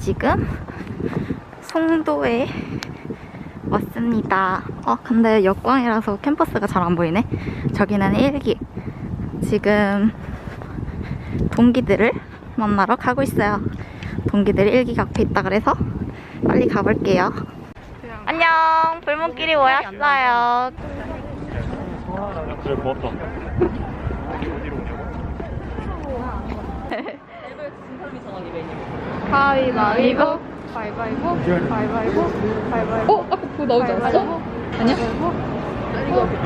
지금 송도에 왔습니다. 어, 근데 역광이라서 캠퍼스가 잘 안 보이네. 저기는 일기. 지금 동기들을 만나러 가고 있어요. 동기들이 일기가 앞에 있다 그래서 빨리 가볼게요. 안녕, 불문길이 모였어요. 그래 고맙다 가위바위보 가위바위보 가위바위보 가위바위보 어? 아까 그거 나오지 않았어? 아니야?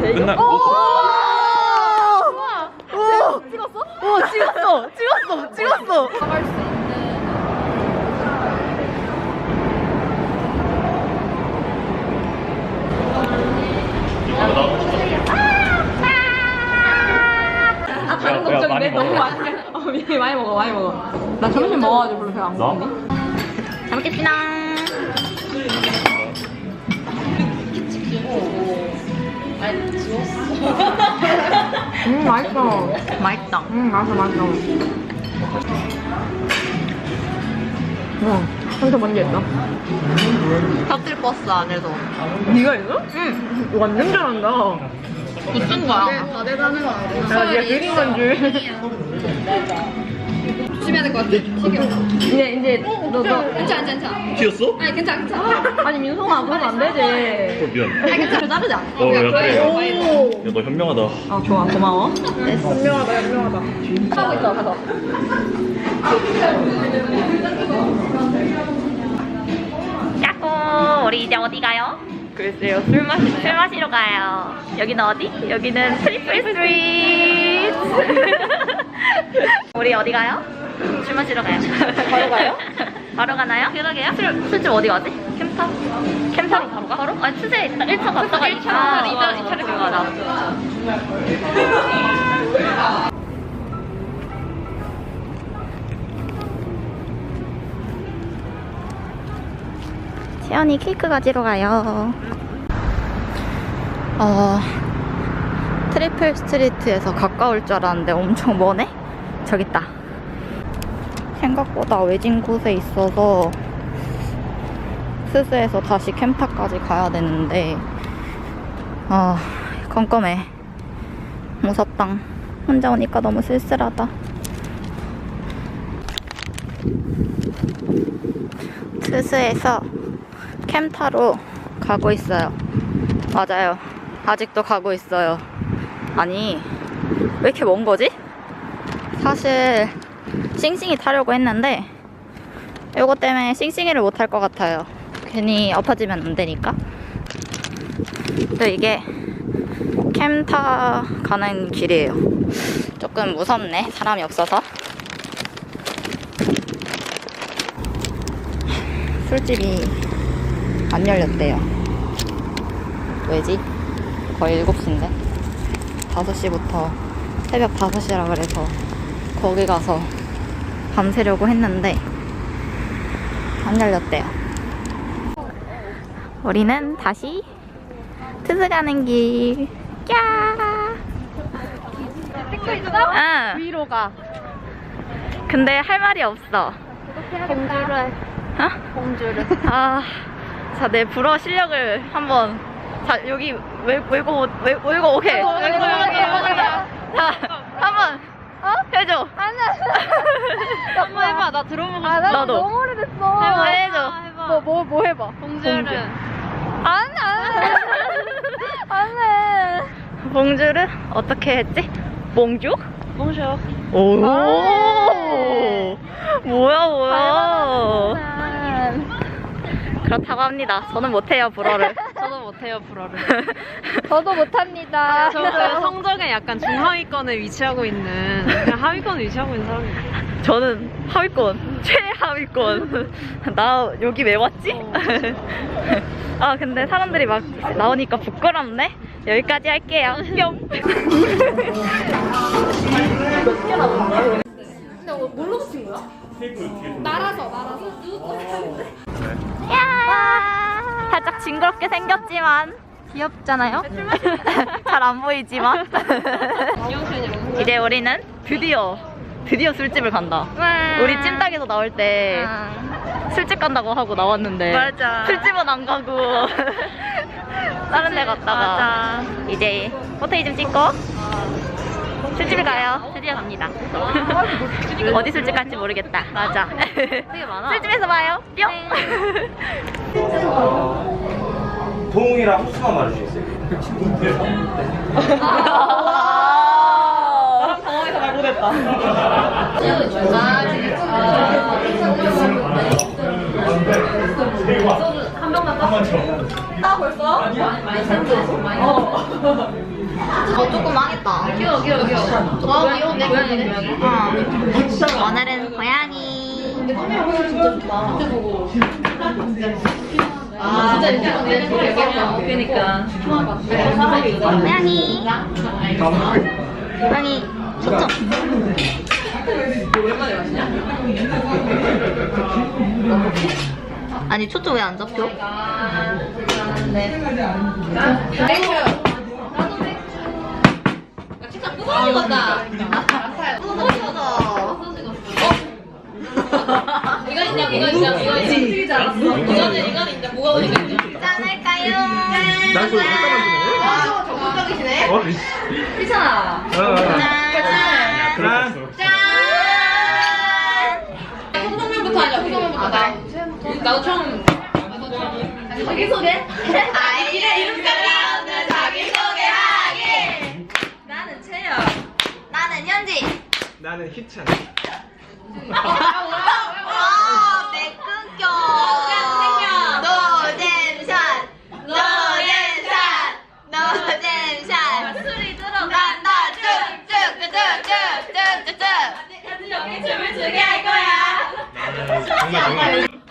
맨날 오, 찍었어! 찍었어! 찍었어! 나갈 수 걱정인데 너무 많이 어, 미리 많이 먹어 많이 먹어 나 점심 먹어가지고 별로 배안 나? 잘 먹겠습니다. 음 맛있어 맛있다. 음 맛있어 맛있어 와 혼자 먼저 했다 곁들 버스 안에서. 네가 했어? 응 완전 잘한다 붙은 거야. 야 네가 그린 건줄 조심해야 될 것 같아. 튀겨. 이제 이제 너 너 괜찮아, 괜찮아. 튀었어? 아니, 괜찮아, 괜찮아. 아니 민성아 그러면 안 되지 어 미안 아니 괜찮아 자르자 어 야 그래 오. 야너 현명하다 아 좋아 고마워 현명하다 현명하다 하고 있어 가서 야호! 우리 이제 어디 가요? 글쎄요 술 마시네 술 마시러 가요. 여기는 어디? 여기는 트리플 스트리트. 우리 어디 가요? 술 마시러 가요. 바로 가요? 바로 가나요? 그러게요. 술, 술집 어디 가지? 캠타? 캠타로 바로 가? 바로? 아니, 투제 1차 갔다가 2차. 아, 이차, 어, 2차를 들고 가자. 채연이 케이크 가지러 가요. 어, 트리플 스트리트에서 가까울 줄 알았는데 엄청 머네? 저기 있다. 생각보다 외진 곳에 있어서 스스에서 다시 캠타까지 가야 되는데 아 껌껌해 무섭당 혼자 오니까 너무 쓸쓸하다 스스에서 캠타로 가고 있어요 맞아요 아직도 가고 있어요 아니 왜 이렇게 먼 거지? 사실 싱싱이 타려고 했는데 이거 때문에 싱싱이를 못 탈 것 같아요. 괜히 엎어지면 안 되니까. 또 이게 캠타 가는 길이에요. 조금 무섭네. 사람이 없어서. 술집이 안 열렸대요. 왜지? 거의 7시인데. 5시부터 새벽 5시라 그래서 거기 가서 밤새려고 했는데 안 열렸대요. 우리는 다시 트스 가는 길. 야! 찍고 있어? 응. 위로 가 근데 할 말이 없어. 공주를 어? 공주를 아, 자, 내 불어 실력을 한번. 자, 여기 왜, 외고, 외, 외고 오게. 외고, 외고, 외고, 외고. 자, 한번. 어? 해줘. 한번 해봐 나 들어보고 아, 싶어 나 나도. 너무 오래됐어. 해봐, 해줘. 뭐뭐 뭐 해봐 공주를 안 해, 안 해. 안 해. 봉주를 어떻게 했지? 봉주? 공주 오. 아. 뭐야, 뭐야. 난. 그렇다고 합니다. 저는 못해요, 불어를. 저도 못해요 불어를 저도 못합니다. 저그 성적에 약간 중하위권에 위치하고 있는 그냥 하위권에 위치하고 있는 사람이에요 저는 하위권, 최하위권. 나 여기 왜 왔지? 아, 근데 사람들이 막 나오니까 부끄럽네? 여기까지 할게요. 뿅. 근데 뭘로 붙인 거야? 날아서, 날아서. 야! 살짝 징그럽게 생겼지만 귀엽잖아요? 잘 안 보이지만 이제 우리는 드디어 드디어 술집을 간다. 우리 찜닭에서 나올 때 술집 간다고 하고 나왔는데 맞아. 술집은 안 가고 다른 데 갔다가 맞아. 이제 포테이 좀 찍고 술집을 가요. 드디어 갑니다. 어디 술집 갈지 모르겠다. 맞아. 되게 많아. 술집에서 봐요. 뿅. 동이랑 호수만 말해주겠어요? 나랑 당황해서 말 못했다. 어, 조금 망했다. 귀여워, 귀여워, 귀여워. 어, 귀여운데? 고양이네? 어. 오늘은 고양이. 아, 진짜 이렇게 그러니까. 고양이. 고양이. 초점. 아니, 초점 왜안 잡혀? 부서지겠다. 부서지겠다. 이거 있냐, 이거 있냐, 이거 있냐. 이거는, 이거는 있냐, 뭐가 어디 있냐. 짠할까요? 난 그걸 갖다 만드네? 와, 적극적이시네. 어? 괜찮아. 짠. 그럼 홍성면부터 하자, 홍성면부터. 나, 나도 처음. 자기소개? 아이의 이름까지 나는 희찬 와, 내 끊겨. 노잼샷. 노잼샷. 노잼샷. 술이 들어가. 간다. 쭉쭉쭉쭉쭉쭉쭉. 춤을 추게 할 거야. 정말 정말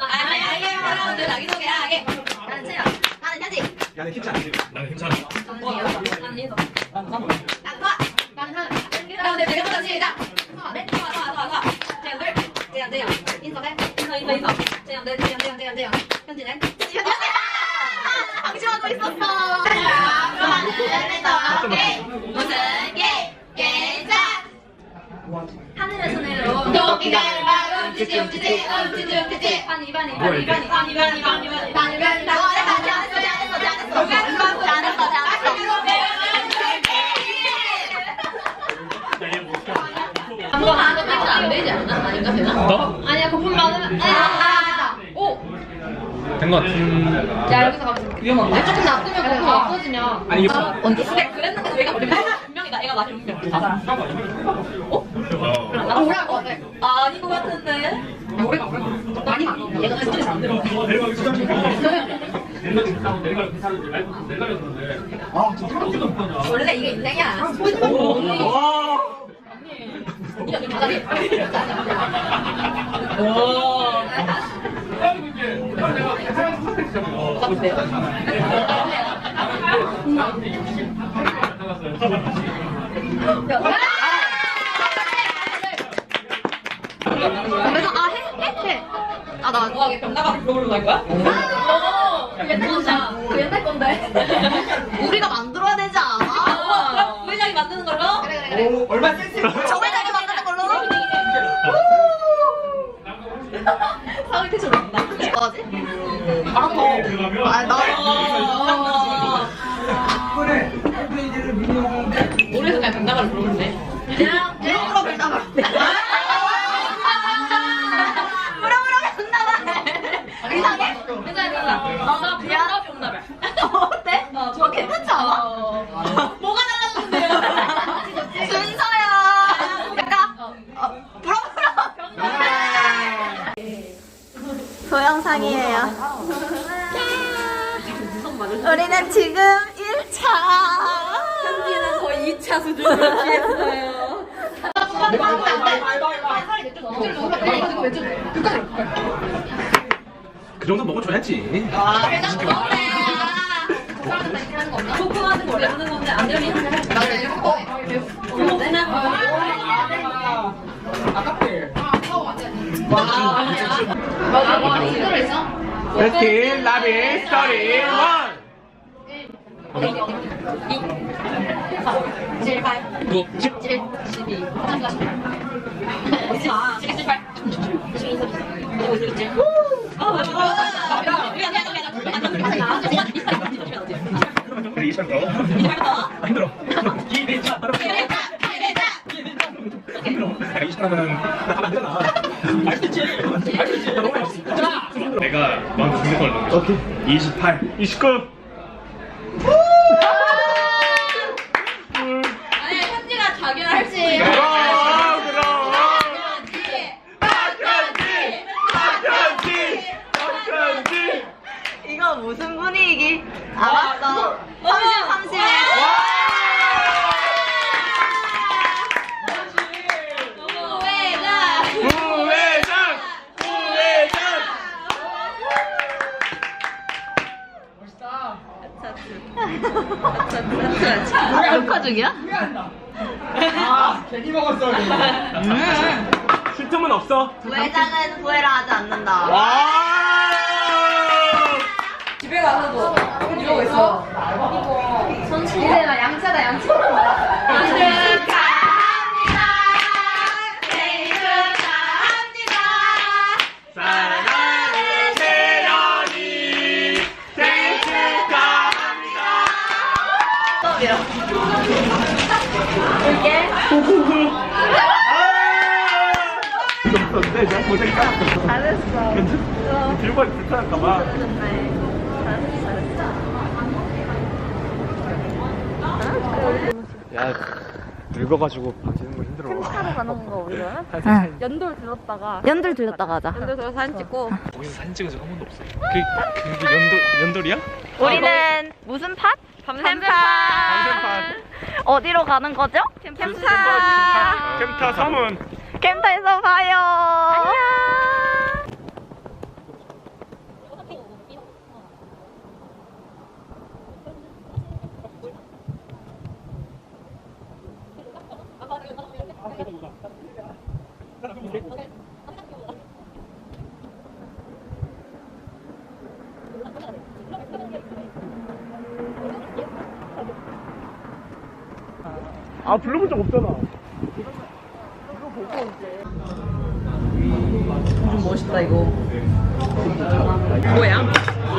아니, 이름까지 없는 자기소개하기. 나는 채연. 나는 현지. 나는 희찬 나는 희찬 나 근데 내가 먼저 시작. 네, 좋아, 좋아, 좋아, 좋아. 재현, 둘. 재현, 재현. 인서해. 인서, 인서, 인서. 재현, 네, 재현, 재현, 재현, 재현. 현진은? 현진! 아, 방심하고 있었어. 그만은 더 함께 무슨 게 괜찮? 하늘에서 내려. 토끼가를 막 움직이, 움직이, 움직이, 움직이. 반이, 반이, 반이, 반이, 반이, 반이, 반이, 반이. 나는 난 잘했어, 잘했어, 잘했어, 잘했어. 잘했어, 잘했어. 그거 하나 팩트 안 되지 않나? 아닌가 되나? 아, 오! 된것 같은 야 여기서 가면 위험한데? 조금 놔두면 거품 없어지면 아니 언제? 근데 그랬는데 내가 분명히 나 애가 나중에 분명 아, 어? 나 오래 할것 같아 아, 아닌 것 같은데? 오래가 오래가 많이 가 얘가 스트레스 안 들어. 원래 이게 인생이야. 그래서 아 해? 해? 해. 아 나. 뭐하게 병나가 그걸로 갈 거야? 어, 그 옛날 건데 그 옛날 건데 우리가 만들어야 되지 않아? 어, 그럼 부회장이 만드는 걸로? 그래 그래 그래 얼마 센스 정회장이 만드는 걸로? 사회 태초 난다 뭐지? 아 나. 우리는 지금 1차. 현지는 거의 2차 수준으로 취했어요 그 정도 먹어줘야지 소금하는 거 원래 하는 건데 안 되면 베스킨 라빈 스토리 원 7, 8, 9, 10, 11, 12, 13, 14, 15, 16, 17, 18, 19, 20, 21, 22, 23, 24부터 힘들어 기대자 기대자 기대자 힘들어 내가 20하면 나가면 안 되나 알수 있지 알수 있지 너무 알수 있다 내가 너한테 죽는 걸로 28 29 녹화중이야? 쉴 틈은 없어. 부회장은 부회라 하지 않는다. 와. 집에 가서도 이러고 있어. 이제가 양차다 양차. 고생 깔았어. 잘했어. 괜찮아? 들고 하기 불편할까봐. 야 늙어가지고 봐주는 거 힘들어. 차로 가는 거 우리가 응. 연돌 들렀다가 연들 들렸다가 하자. 연돌 들어 사진 찍고 거기서 사진 찍은 적 한 번도 없어. 그 그게 연돌 연돌이야? 우리는 무슨 팟? 밤샘 밤샘판. 어디로 가는 거죠? 캠파. 캠타 사문. 캠타에서 봐요. 아 불러본 적 없잖아. 멋있다 이거. 뭐야?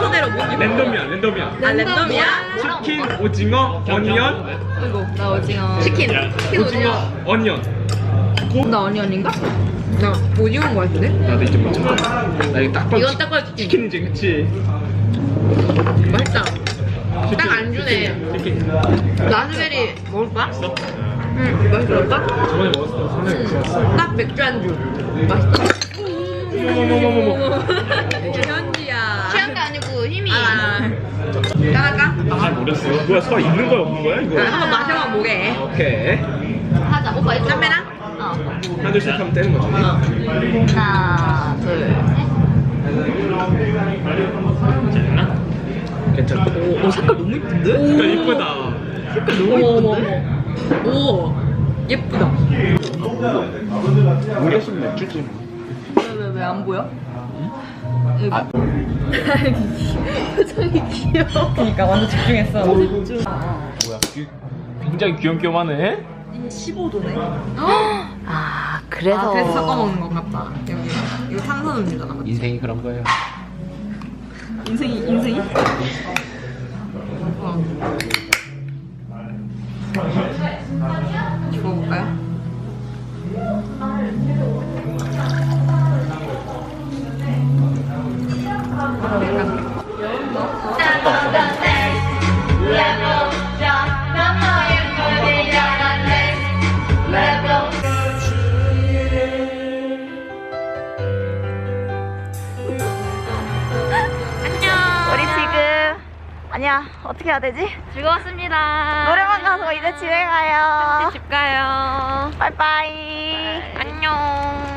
토대로 뭐? 랜덤이야 랜덤이야. 아 랜덤이야? 치킨, 오징어, 어니언. 이거 나 오징어. 치킨. 치킨 오징어. 어니언. 나 어니언인가? 나 오징어인 거 같은데? 나도 이제 못 참아. 나 이거 딱 봐도 이건 치- 딱 봐도 치킨. 치킨이지 그치? 맛있다. 딱 안 주네. 치킨. 라즈베리 먹을 거야? 응. 맛있을까? 저번에 먹었을 때. 딱 맥주 안주. 맛있다. 현지야. 뭐야 서 있는 거야 없는 거야 이거? 한번 마셔봐 보게. 오케이. 하자. 오빠 이거 담배랑? 어. 하나 둘셋 하면 되는 거지. 하나, 둘, 셋. 됐나? 괜찮다. 오, 색깔 너무 이쁜데? 색깔 이쁘다. 색깔 너무 이쁜데? 오, 예쁘다. 우리 술 맥주지. 왜왜안 보여? 표정이 귀여워. 그니까 완전 집중했어. 뭐야? 귀, 굉장히 귀염귀염하네. 15도네. 아, 그래서. 아, 그래서 섞어 먹는 건가 봐. 여기 이거 탄산음료잖아. 인생이 그런 거예요. 인생이 인생이? 어. 어떻게 해야 되지? 즐거웠습니다 노래방 가서 이제 집에 가요. 집 가요 빠이빠이. 안녕